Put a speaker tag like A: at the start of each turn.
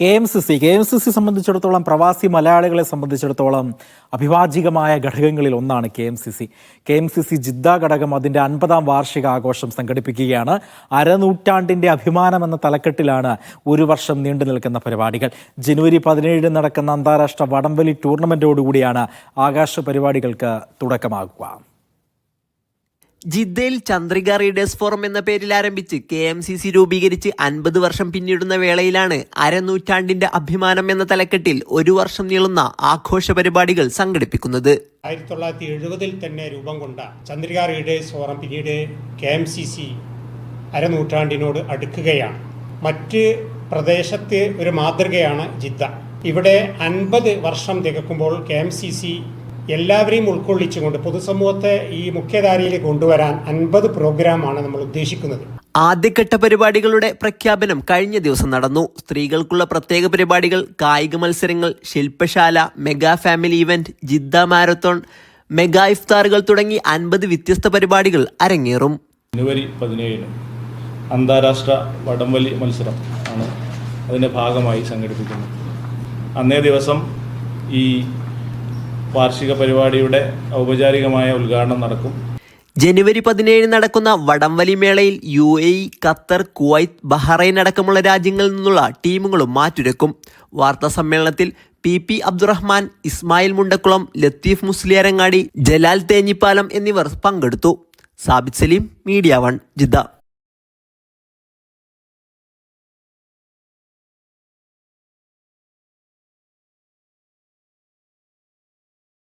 A: K M C C K M C C സംബന്ധിച്ചിടത്തോളം പ്രവാസി മലയാളികളെ സംബന്ധിച്ചിടത്തോളം അഭിവാചികമായ ഘടകങ്ങളിൽ ഒന്നാണ് K M C C K M C C Jeddah ഘടകം അതിന്റെ അൻപതാം വാർഷിക ആഘോഷം സംഘടിപ്പിക്കുകയാണ്. അരനൂറ്റാണ്ടിന്റെ അഭിമാനം എന്ന തലക്കെട്ടിലാണ് ഒരു വർഷം നീണ്ടു നിൽക്കുന്ന പരിപാടികൾ. ജനുവരി പതിനേഴിന് നടക്കുന്ന അന്താരാഷ്ട്ര വടംവലി ടൂർണമെന്റോടുകൂടിയാണ് ആകാശ പരിപാടികൾക്ക് തുടക്കമാകുക.
B: ജിദ്ദയിൽ ചന്ദ്രിക റീഡേഴ്സ് ഫോറം എന്ന പേരിൽ ആരംഭിച്ച് കെ എം സി സി രൂപീകരിച്ച് അൻപത് വർഷം പിന്നിടുന്ന വേളയിലാണ് അരനൂറ്റാണ്ടിന്റെ അഭിമാനം എന്ന തലക്കെട്ടിൽ ഒരു വർഷം നീളുന്ന ആഘോഷ പരിപാടികൾ സംഘടിപ്പിക്കുന്നത്.
C: ആയിരത്തി തൊള്ളായിരത്തി എഴുപതിൽ തന്നെ രൂപം കൊണ്ട ചന്ദ്രിക റീഡേഴ്സ് ഫോറം പിന്നീട് കെ എം സി സി അരനൂറ്റാണ്ടിനോട് അടുക്കുകയാണ്. മറ്റ് പ്രദേശത്ത് ഒരു മാതൃകയാണ് ജിദ്ദ. ഇവിടെ അൻപത് വർഷം തികക്കുമ്പോൾ കെ എം സി സി എല്ലാവരെയും ഉൾക്കൊള്ളിച്ചുകൊണ്ട് പൊതുസമൂഹത്തെ ഈ മുഖ്യധാരയിലേക്ക് കൊണ്ടുവരാൻ അൻപത് പ്രോഗ്രാമാണ് നമ്മൾ ഉദ്ദേശിക്കുന്നത്.
B: ആദ്യഘട്ട പരിപാടികളുടെ പ്രഖ്യാപനം കഴിഞ്ഞ ദിവസം നടന്നു. സ്ത്രീകൾക്കുള്ള പ്രത്യേക പരിപാടികൾ കായിക മത്സരങ്ങൾ ശില്പശാല mega family event Jeddah marathon mega ഇഫ്താറുകൾ തുടങ്ങി അൻപത് വ്യത്യസ്ത പരിപാടികൾ അരങ്ങേറും.
D: ജനുവരി പതിനേഴിന് അന്താരാഷ്ട്ര വടംവലി മത്സരം ആണ് അതിന്റെ ഭാഗമായി സംഘടിപ്പിക്കുന്നത്. അന്നേ ദിവസം ഈ വാർഷിക പരിപാടിയുടെ ഔപചാരികമായ ഉദ്ഘാടനം നടക്കും.
B: ജനുവരി പതിനേഴ് നടക്കുന്ന വടംവലി മേളയിൽ U A E Qatar Kuwait Bahrain അടക്കമുള്ള രാജ്യങ്ങളിൽ നിന്നുള്ള ടീമുകളും മാറ്റുരക്കും. വാർത്താ സമ്മേളനത്തിൽ പി പി അബ്ദുറഹ്മാൻ ഇസ്മായിൽ മുണ്ടക്കുളം ലത്തീഫ് മുസ്ലിയാരങ്ങാടി ജലാൽ തേഞ്ഞിപ്പാലം എന്നിവർ പങ്കെടുത്തു. Sabith Saleem media one Jeddah.